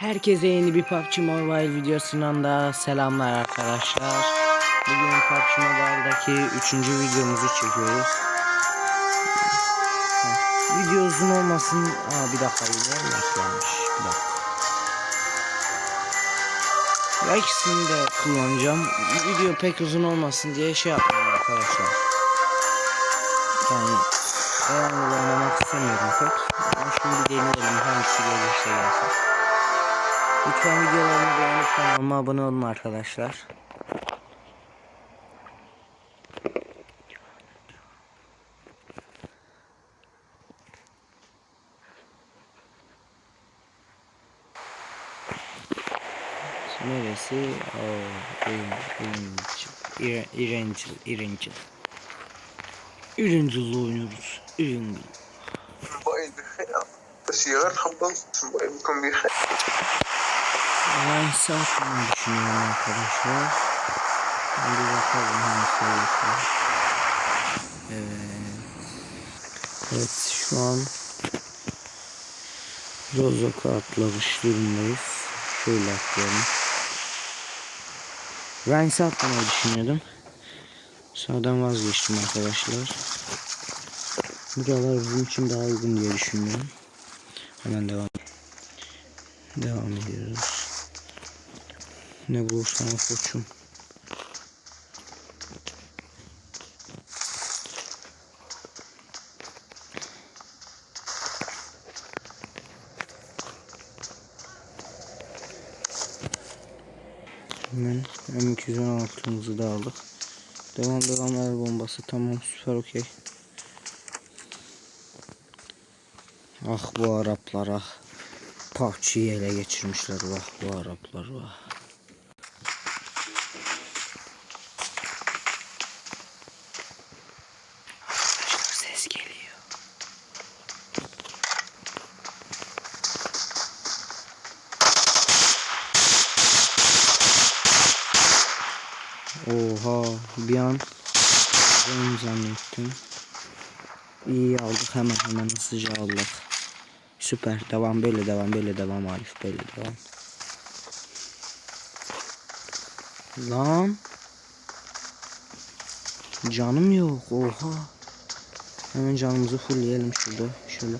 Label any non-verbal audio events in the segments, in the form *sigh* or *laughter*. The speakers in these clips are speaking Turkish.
Herkese yeni bir PUBG Mobile videosundan da selamlar arkadaşlar. Bugün PUBG Mobile'daki 3. videomuzu çekiyoruz. Video uzun olmasın. Aa bir dakika video gelmiş. Bir dakika. Ya ikisini de kullanacağım. Video pek uzun olmasın diye şey yapmıyorum arkadaşlar. Yani devamlı oynamak istemiyorum pek. Ama şimdi deneyelim hangisi gelirse gelsin. Lütfen videolarımı beğenip kanalıma abone olun arkadaşlar. Neresi? Oh, irincil. İrincil, irincil. İrincil oynuyoruz. İrincil. Taşıyor. Hamdan. Bu imkan bir Rice atmayı düşünüyorum arkadaşlar. Bir bakalım hangisi olursa. Evet. Evet şu an Rozok'a atlamış durumdayız. Şöyle atlayalım. Rice atmayı düşünüyordum. Sonradan vazgeçtim arkadaşlar. Buralar bizim için daha uygun diye düşünüyorum. Hemen devam. Devam ediyoruz. Ne bulursan koçum. Hemen M216'mızı da aldık. Devam devam el bombası tamam süper okey. Ah bu Araplar ah. PUBG'yi ele geçirmişler vah bu Araplar vah. Arkadaşlar ses geliyor. Oha bir an ben zannettim. İyi aldık hemen hemen hızlıca aldık. Süper devam böyle devam böyle devam Arif böyle devam. Lan. Canım yok oha. Hemen canımızı fullleyelim şurada. Şöyle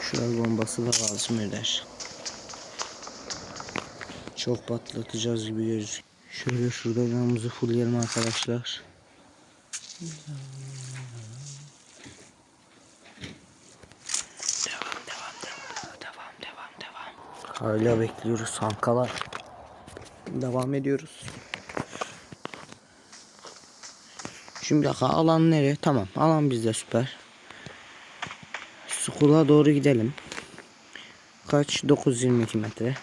şuraya bombası da lazım eder. Çok patlatacağız gibi gözüküyor. Şöyle şurada canımızı fullleyelim arkadaşlar. Devam devam devam devam devam devam. Hala bekliyoruz hankalar. Devam ediyoruz. Şimdi dakika alan nereye? Tamam alan bizde süper. Sukula doğru gidelim. Kaç? 922 metre.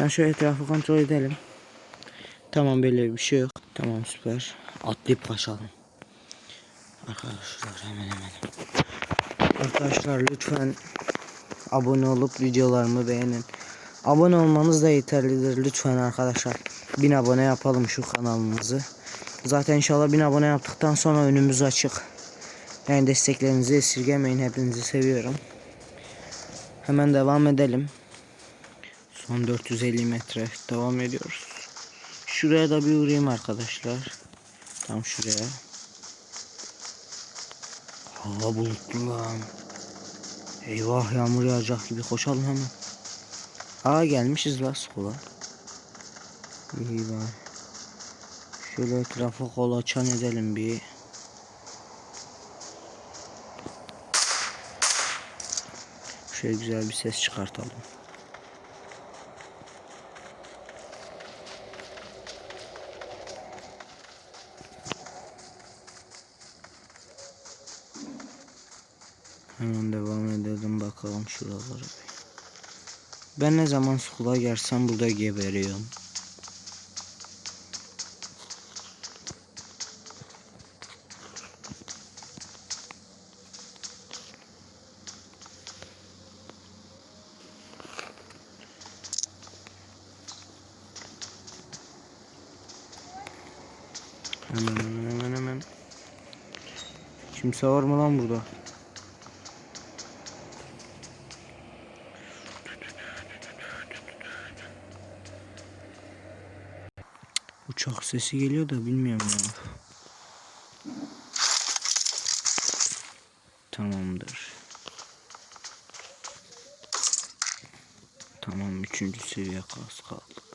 Ben şöyle etrafı kontrol edelim. Tamam böyle bir şey yok. Tamam süper. Atlayıp kaçalım. Arkadaşlar hemen hemen. Arkadaşlar lütfen abone olup videolarımı beğenin. Abone olmanız da yeterlidir lütfen arkadaşlar. 1000 abone yapalım şu kanalımızı. Zaten inşallah 1000 abone yaptıktan sonra önümüz açık. Yani desteklerinizi esirgemeyin. Hepinizi seviyorum. Hemen devam edelim. Son 450 metre devam ediyoruz. Şuraya da bir uğrayayım arkadaşlar. Tam şuraya. Hava bulutlu lan. Eyvah yağmur yağacak gibi koşalım hemen. Aa gelmişiz la skola. İyi var. Şöyle etrafı kolaçan edelim bir. Şöyle güzel bir ses çıkartalım. Hemen devam edelim bakalım şuralara. Ben ne zaman skula gelsem burada geberiyorum. Hemen hemen hemen hemen. Kimse var mı lan burada? Uçak sesi geliyor da bilmiyorum ya. Tamamdır. Tamam üçüncü seviye kas kaldık.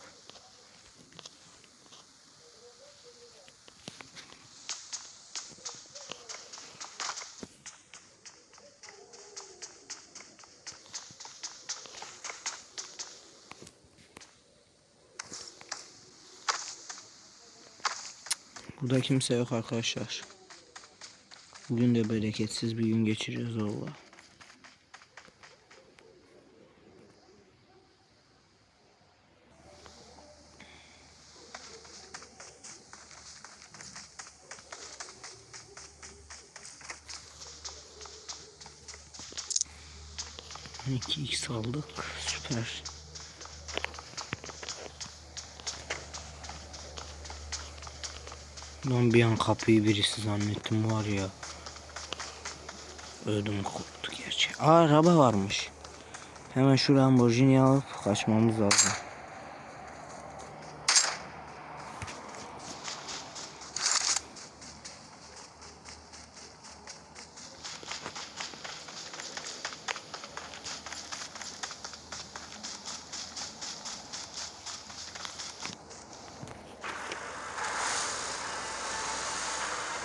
Burada kimse yok arkadaşlar. Bugün de bereketsiz bir gün geçiriyoruz valla. İki x aldık. Süper. Lan bir an kapıyı birisi zannettim var ya. Ödüm koptu gerçi. Aa araba varmış. Hemen şu Lamborghini alıp kaçmamız lazım.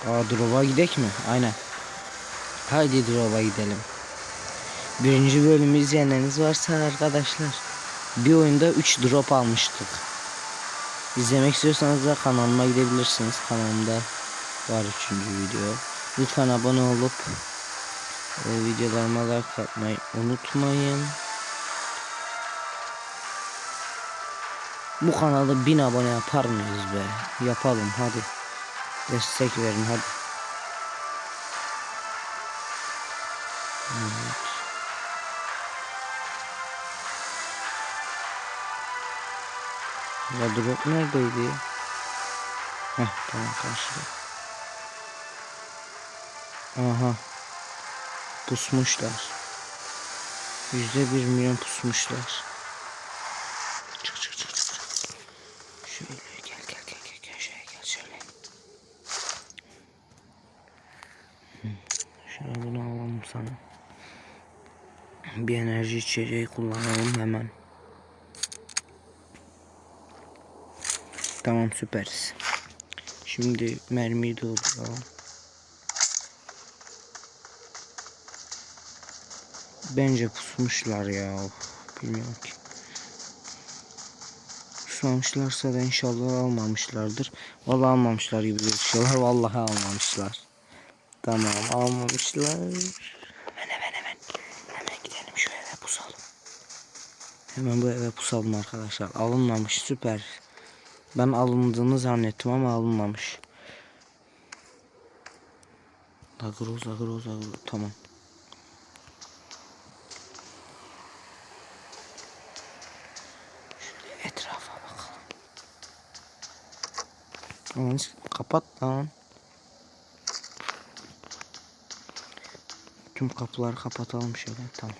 Aa drop'a gidek mi? Aynen. Haydi drop'a gidelim. Birinci bölümü izleyenleriniz varsa arkadaşlar. Bir oyunda 3 drop almıştık. İzlemek istiyorsanız da kanalıma gidebilirsiniz. Kanalımda var 3. video. Lütfen abone olup e, videolarıma like atmayı unutmayın. Bu kanalı 1000 abone yapar mıyız be? Yapalım hadi. Destek verin hadi. Evet. Ya drop neredeydi? Heh tamam karşıda. Aha. Pusmuşlar. Yüzde bir milyon pusmuşlar. Çık çık çık çık. Şöyle gel gel gel gel gel şöyle gel şöyle. Hı. Şöyle bunu sana. Bir enerji içeceği kullanalım hemen. Tamam süperiz. Şimdi mermiyi dolduralım. Bence pusmuşlar ya. Bilmiyorum ki. Pusmamışlarsa da inşallah almamışlardır. Vallahi almamışlar gibi gözüküyorlar. *laughs* Vallahi almamışlar. Tamam almamışlar. Hemen hemen hemen. Hemen gidelim şu eve pusalım. Hemen bu eve pusalım arkadaşlar. Alınmamış süper. Ben alındığını zannettim ama alınmamış. Zagroz zagroz zagroz tamam. Şöyle etrafa bakalım. Kapat lan. Tüm kapıları kapatalım şöyle tamam.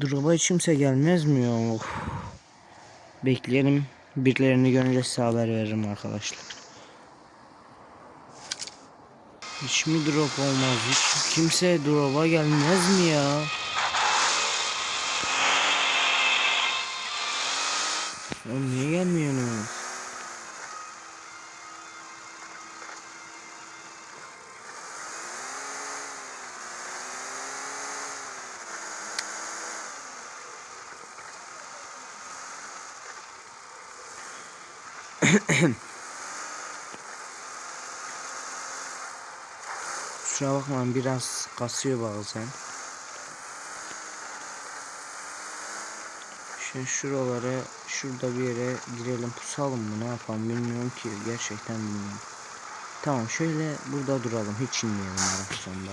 Drop'a hiç kimse gelmez mi ya? Bekleyelim. Birilerini görünce size haber veririm arkadaşlar. Hiç mi drop olmaz? Hiç kimse drop'a gelmez mi ya? Oğlum niye gelmiyorsunuz? *coughs* Kusura bakmayın biraz kasıyor bazen. Şimdi şuralara şurada bir yere girelim pusalım mı ne yapalım bilmiyorum ki gerçekten bilmiyorum. Tamam şöyle burada duralım hiç inmeyelim araçtan da.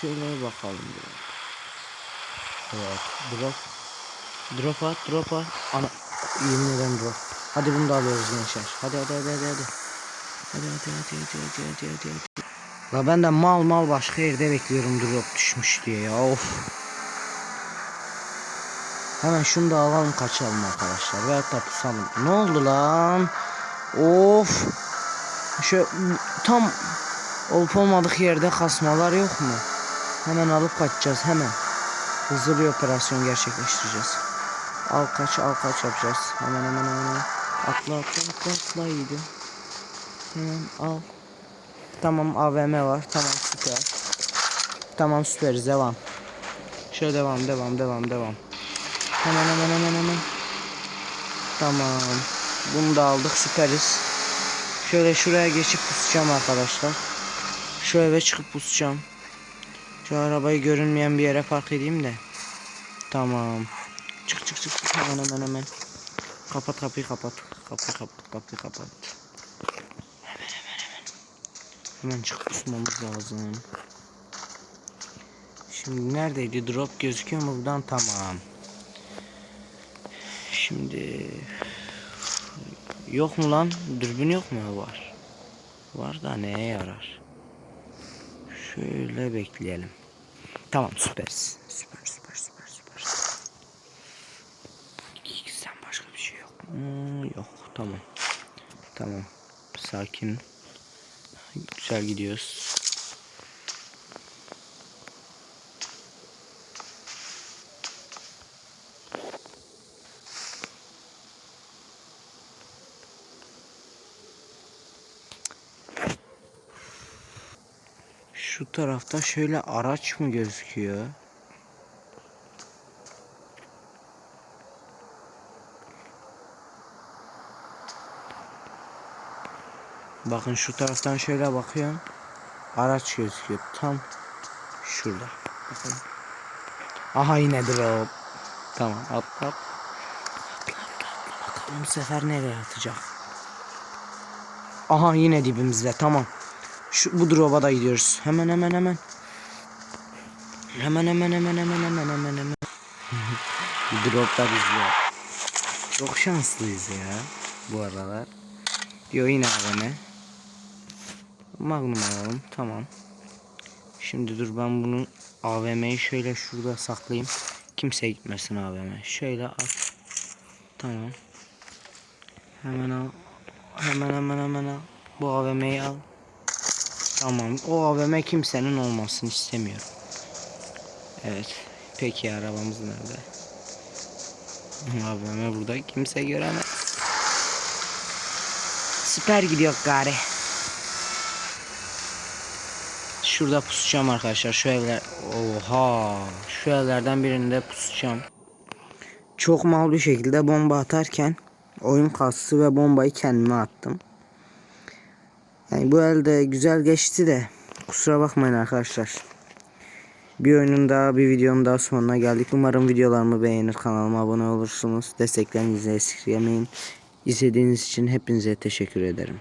Şöyle bakalım bir. Evet drop. Drop at drop at. Ana yemin drop. Hadi bunu da alıyoruz gençler. Hadi hadi hadi hadi hadi. Hadi hadi hadi hadi hadi hadi hadi. hadi. La ben de mal mal başka yerde bekliyorum drop düşmüş diye ya of. Hemen şunu da alalım kaçalım arkadaşlar. Ve hatta pusalım. Ne oldu lan? Of. Şu tam olup olmadık yerde kasmalar yok mu? Hemen alıp kaçacağız hemen. Hızlı bir operasyon gerçekleştireceğiz. Al kaç al kaç yapacağız. Hemen hemen hemen. hemen. Atla atla atla atla iyiydi. Hemen al. Tamam AVM var. Tamam süper. Tamam süperiz devam. Şöyle devam devam devam devam. Hemen hemen hemen hemen. Tamam. Bunu da aldık süperiz. Şöyle şuraya geçip pusacağım arkadaşlar. Şu eve çıkıp pusacağım. Şu arabayı görünmeyen bir yere park edeyim de. Tamam. Çık çık çık. Hemen hemen hemen. Kapat kapıyı kapat. Kapıyı kapat kapıyı kapat. Hemen hemen hemen. Hemen çıkıp lazım. Şimdi neredeydi? Drop gözüküyor mu buradan? Tamam. Şimdi yok mu lan? Dürbün yok mu? Var. Var da neye yarar? Şöyle bekleyelim. Tamam süperiz. Süper süper süper süper. Sen başka mu? yok tamam. Tamam. Sakin. Güzel gidiyoruz. Şu tarafta şöyle araç mı gözüküyor? Bakın şu taraftan şöyle bakıyorum. Araç gözüküyor. Tam şurada. Bakın. Aha yine drop. Tamam atla atla. Atla atla. Bakalım bu sefer nereye atacak. Aha yine dibimizde tamam. Şu bu drop'a da gidiyoruz. Hemen hemen hemen. Hemen hemen hemen hemen hemen hemen hemen. *laughs* Drop'ta bizde. Çok şanslıyız ya bu aralar. Diyor yine AVM. Magnum alalım. Tamam. Şimdi dur ben bunu AVM'yi şöyle şurada saklayayım. Kimse gitmesin AVM. Şöyle at. Tamam. Hemen al. Hemen hemen hemen al. Bu AVM'yi al. Tamam. O AVM kimsenin olmasını istemiyorum. Evet. Peki arabamız nerede? AVM burada kimse göremez. Süper gidiyor gari. Şurada pusacağım arkadaşlar. Şu evler. Oha. Şu evlerden birinde pusacağım. Çok mal bir şekilde bomba atarken oyun kastı ve bombayı kendime attım. Yani bu elde güzel geçti de kusura bakmayın arkadaşlar. Bir oyunun daha bir videonun daha sonuna geldik. Umarım videolarımı beğenir kanalıma abone olursunuz. Desteklerinizi esirgemeyin. İzlediğiniz için hepinize teşekkür ederim.